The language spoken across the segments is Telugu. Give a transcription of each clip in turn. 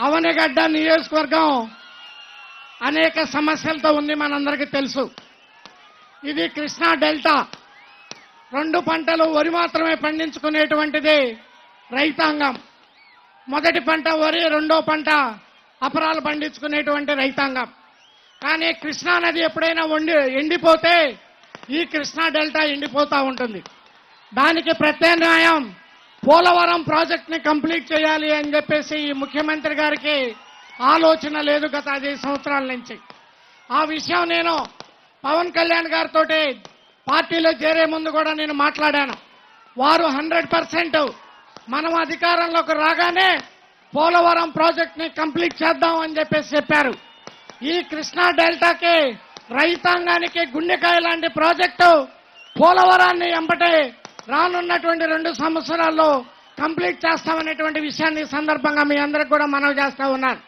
అవనిగడ్డ నియోజకవర్గం అనేక సమస్యలతో ఉంది మనందరికీ తెలుసు. ఇది కృష్ణా డెల్టా. రెండు పంటలు వరి మాత్రమే పండించుకునేటువంటిది రైతాంగం. మొదటి పంట వరి రెండో పంట అపరాలు పండించుకునేటువంటి రైతాంగం. కానీ కృష్ణా నది ఎప్పుడైనా వండి ఎండిపోతే ఈ కృష్ణా డెల్టా ఎండిపోతూ ఉంటుంది. దానికి ప్రత్యామ్నాయం పోలవరం ప్రాజెక్ట్ని కంప్లీట్ చేయాలి అని చెప్పేసి ఈ ముఖ్యమంత్రి గారికి ఆలోచన లేదు గత ఐదు సంవత్సరాల నుంచి. ఆ విషయం నేను పవన్ కళ్యాణ్ గారితో పార్టీలో చేరే ముందు కూడా నేను మాట్లాడాను. వారు హండ్రెడ్ పర్సెంట్ మనం అధికారంలోకి రాగానే పోలవరం ప్రాజెక్ట్ని కంప్లీట్ చేద్దాం అని చెప్పేసి చెప్పారు. ఈ కృష్ణా డెల్టాకి రైతాంగానికి గుండెకాయ లాంటి ప్రాజెక్టు పోలవరాన్ని ఎంబటే రానున్నటువంటి రెండు సంవత్సరాల్లో కంప్లీట్ చేస్తామనేటువంటి విషయాన్ని సందర్భంగా మీ అందరికి కూడా మనవి చేస్తూ ఉన్నాను.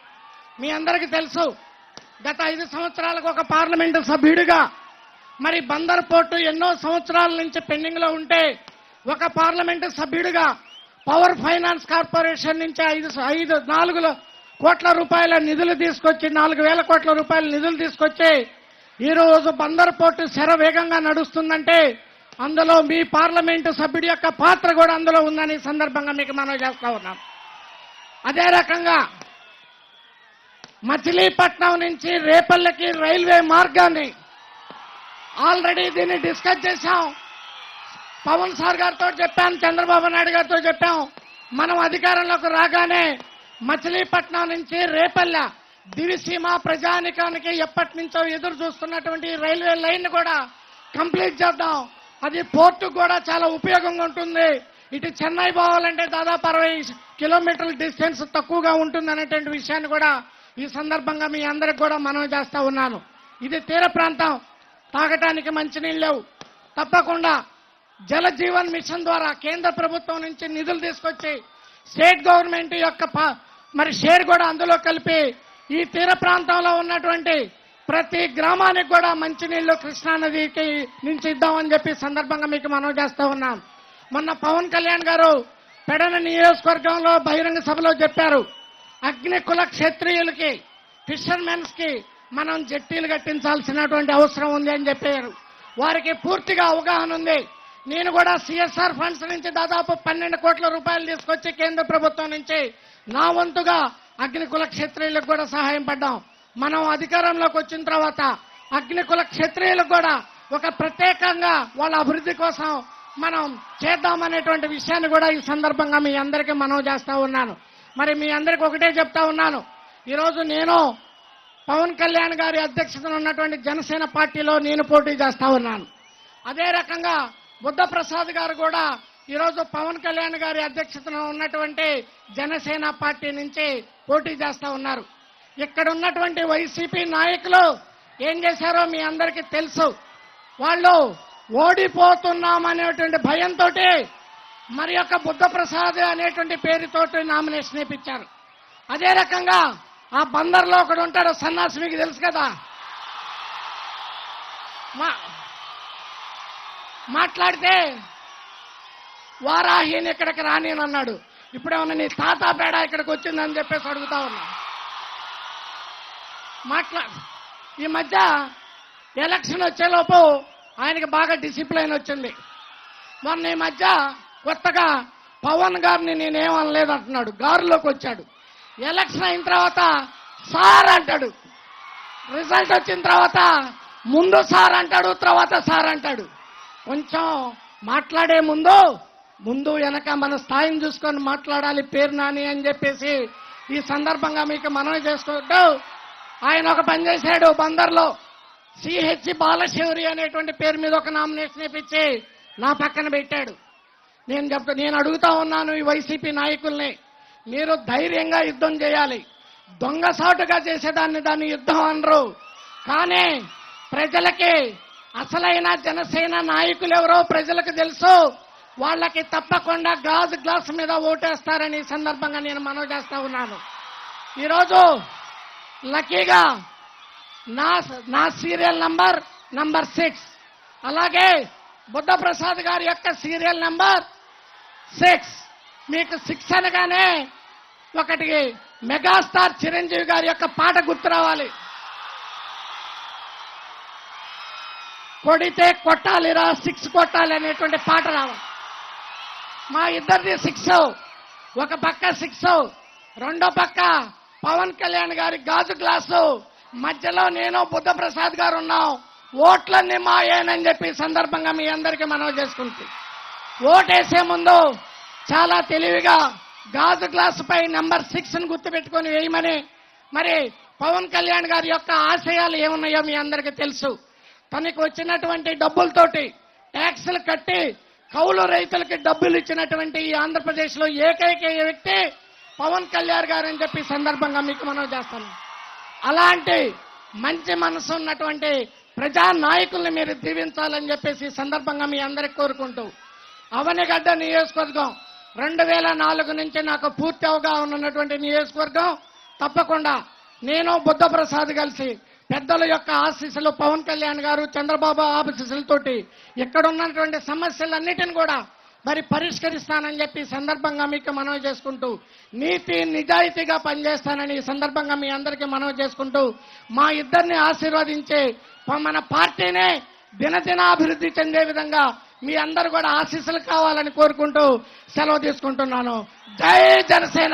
మీ అందరికీ తెలుసు గత ఐదు సంవత్సరాలకు ఒక పార్లమెంటు సభ్యుడిగా మరి బందర్ పోర్టు ఎన్నో సంవత్సరాల నుంచి పెండింగ్లో ఉంటే ఒక పార్లమెంటు సభ్యుడిగా పవర్ ఫైనాన్స్ కార్పొరేషన్ నుంచి ఐదు ఐదు నాలుగు కోట్ల రూపాయల నిధులు తీసుకొచ్చి నాలుగు వేల కోట్ల రూపాయల నిధులు తీసుకొచ్చి ఈరోజు బందర్ పోర్టు శరవేగంగా నడుస్తుందంటే అందులో మీ పార్లమెంటు సభ్యుడి యొక్క పాత్ర కూడా అందులో ఉందని సందర్భంగా మీకు మనం చేస్తా ఉన్నాం. అదే రకంగా మచిలీపట్నం నుంచి రేపల్లెకి రైల్వే మార్గాన్ని ఆల్రెడీ దీన్ని డిస్కస్ చేశాం. పవన్ సార్ గారితో చెప్పాం చంద్రబాబు నాయుడు గారితో చెప్పాం. మనం అధికారంలోకి రాగానే మచిలీపట్నం నుంచి రేపల్లె దివిసీమ ప్రజానికానికి ఎప్పటి నుంచో ఎదురు చూస్తున్నటువంటి రైల్వే లైన్ కూడా కంప్లీట్ చేద్దాం. అది పోర్టు కూడా చాలా ఉపయోగంగా ఉంటుంది. ఇటు చెన్నై పోవాలంటే దాదాపు అరవై కిలోమీటర్ల డిస్టెన్స్ తక్కువగా ఉంటుంది అనేటువంటి విషయాన్ని కూడా ఈ సందర్భంగా మీ అందరికి కూడా మనం చేస్తూ ఉన్నాను. ఇది తీర ప్రాంతం. తాగటానికి మంచినీళ్ళు లేవు. తప్పకుండా జల జీవన్ మిషన్ ద్వారా కేంద్ర ప్రభుత్వం నుంచి నిధులు తీసుకొచ్చి స్టేట్ గవర్నమెంట్ యొక్క ప- మరి షేర్ కూడా అందులో కలిపి ఈ తీర ప్రాంతంలో ఉన్నటువంటి ప్రతి గ్రామానికి కూడా మంచినీళ్ళు కృష్ణా నదికి నుంచి ఇద్దామని చెప్పి సందర్భంగా మీకు మనవి చేస్తూ ఉన్నాం. మొన్న పవన్ కళ్యాణ్ గారు పెడన నియోజకవర్గంలో బహిరంగ సభలో చెప్పారు అగ్ని కుల క్షత్రియులకి ఫిషర్మెన్స్కి మనం జట్టీలు కట్టించాల్సినటువంటి అవసరం ఉంది అని చెప్పారు. వారికి పూర్తిగా అవగాహన ఉంది. నేను కూడా సిఎస్ఆర్ ఫండ్స్ నుంచి దాదాపు పన్నెండు కోట్ల రూపాయలు తీసుకొచ్చి కేంద్ర ప్రభుత్వం నుంచి నా వంతుగా అగ్నికుల క్షత్రియులకు కూడా సహాయం పడ్డాం. మనం అధికారంలోకి వచ్చిన తర్వాత అగ్నికుల క్షత్రియులకు కూడా ఒక ప్రత్యేకంగా వాళ్ళ అభివృద్ధి కోసం మనం చేద్దామనేటువంటి విషయాన్ని కూడా ఈ సందర్భంగా మీ అందరికీ మనవి చేస్తూ ఉన్నాను. మరి మీ అందరికీ ఒకటే చెప్తా ఉన్నాను. ఈరోజు నేను పవన్ కళ్యాణ్ గారి అధ్యక్షతన ఉన్నటువంటి జనసేన పార్టీలో నేను పోటీ చేస్తూ ఉన్నాను. అదే రకంగా బుద్ధప్రసాద్ గారు కూడా ఈరోజు పవన్ కళ్యాణ్ గారి అధ్యక్షతన ఉన్నటువంటి జనసేన పార్టీ నుంచి పోటీ చేస్తా ఉన్నారు. ఇక్కడ ఉన్నటువంటి వైసీపీ నాయకులు ఏం చేశారో మీ అందరికీ తెలుసు. వాళ్ళు ఓడిపోతున్నామనేటువంటి భయంతో మరి యొక్క బుద్ధప్రసాద్ అనేటువంటి పేరుతోటి నామినేషన్ ఇప్పించారు అదే రకంగా ఆ బందర్లో ఒకడు ఉంటాడు సన్నాసి మీకు తెలుసు కదా? మా మాట్లాడితే వారాహిని ఇక్కడికి రానియనన్నాడు ఇప్పుడేమన్నా నీ తాత పేడ ఇక్కడికి వచ్చిందని చెప్పేసి అడుగుతా ఉన్నా. మాట్లా ఈ మధ్య ఎలక్షన్ వచ్చేలోపు ఆయనకి బాగా డిసిప్లైన్ వచ్చింది. మొన్న ఈ మధ్య కొత్తగా పవన్ గారిని నేనేమనలేదు అంటున్నాడు గారులోకి వచ్చాడు. ఎలక్షన్ అయిన తర్వాత సార్ అంటాడు. రిజల్ట్ వచ్చిన తర్వాత ముందు సార్ అంటాడు తర్వాత సార్ అంటాడు. కొంచెం మాట్లాడే ముందు ముందు వెనక మన స్థాయిని చూసుకొని మాట్లాడాలి పేరు నాని అని చెప్పేసి ఈ సందర్భంగా మీకు మనవి చేసుకుంటూ ఆయన ఒక పని చేశాడు బందర్లో. సిహెచ్ బాలశౌరి అనేటువంటి పేరు మీద ఒక నామినేషన్ ఇప్పించి నా పక్కన పెట్టాడు. నేను చెప్తా నేను అడుగుతా ఉన్నాను ఈ వైసీపీ నాయకుల్ని మీరు ధైర్యంగా యుద్ధం చేయాలి. దొంగసాటుగా చేసేదాన్ని దాన్ని యుద్ధం అనరు. కానీ ప్రజలకి అసలైన జనసేన నాయకులు ఎవరో ప్రజలకు తెలుసు వాళ్ళకి తప్పకుండా గాజు గ్లాస్ మీద ఓటేస్తారని ఈ సందర్భంగా నేను మనవి చేస్తా ఉన్నాను. ఈరోజు లక్కీగా. నా నా సీరియల్ నంబర్ నంబర్ సిక్స్. అలాగే బుద్ధప్రసాద్ గారి యొక్క సీరియల్ నంబర్ సిక్స్. మీకు సిక్స్ అనగానే ఒకటి మెగాస్టార్ చిరంజీవి గారి యొక్క పాట గుర్తు రావాలి. కొడితే కొట్టాలిరా సిక్స్ కొట్టాలి అనేటువంటి పాట రావాలి. మా ఇద్దరిది సిక్స్. ఒక పక్క సిక్స్ రెండో పక్క పవన్ కళ్యాణ్ గారి గాజు గ్లాసు. మధ్యలో నేను బుద్ధప్రసాద్ గారు ఉన్నాం. ఓట్లన్నీ మాయేనని చెప్పి సందర్భంగా మీ అందరికీ మనవి చేసుకుంటూ. ఓటేసే ముందు చాలా తెలివిగా గాజు గ్లాసు పై నెంబర్ సిక్స్ని గుర్తుపెట్టుకొని వేయమని. మరి పవన్ కళ్యాణ్ గారి యొక్క ఆశయాలు ఏమున్నాయో మీ అందరికీ తెలుసు. తనకు వచ్చినటువంటి డబ్బులతోటి ట్యాక్సులు కట్టి కౌలు రైతులకి డబ్బులు ఇచ్చినటువంటి ఈ ఆంధ్రప్రదేశ్లో ఏకైక వ్యక్తి పవన్ కళ్యాణ్ గారు అని చెప్పి సందర్భంగా మీకు మనం చేస్తాను. అలాంటి మంచి మనసు ఉన్నటువంటి ప్రజా నాయకుల్ని మీరు దీవించాలని చెప్పేసి సందర్భంగా మీ అందరికి కోరుకుంటూ అవనిగడ్డ నియోజకవర్గం రెండు వేల నాలుగు నుంచి నాకు పూర్తి అవగాహన ఉన్నటువంటి నియోజకవర్గం తప్పకుండా నేను బుద్ధప్రసాద్ కలిసి పెద్దల యొక్క ఆశీస్సులు పవన్ కళ్యాణ్ గారు చంద్రబాబు ఆశీస్సులతోటి ఇక్కడ ఉన్నటువంటి సమస్యలన్నిటిని కూడా మరి పరిష్కరిస్తానని చెప్పి సందర్భంగా మీకు మనవి చేసుకుంటూ నీతి నిజాయితీగా పనిచేస్తానని ఈ సందర్భంగా మీ అందరికీ మనవి చేసుకుంటూ మా ఇద్దరిని ఆశీర్వదించే మన పార్టీనే దినదినాభివృద్ధి చెందే విధంగా మీ అందరు కూడా ఆశీస్సులు కావాలని కోరుకుంటూ సెలవు తీసుకుంటున్నాను. జై జనసేన!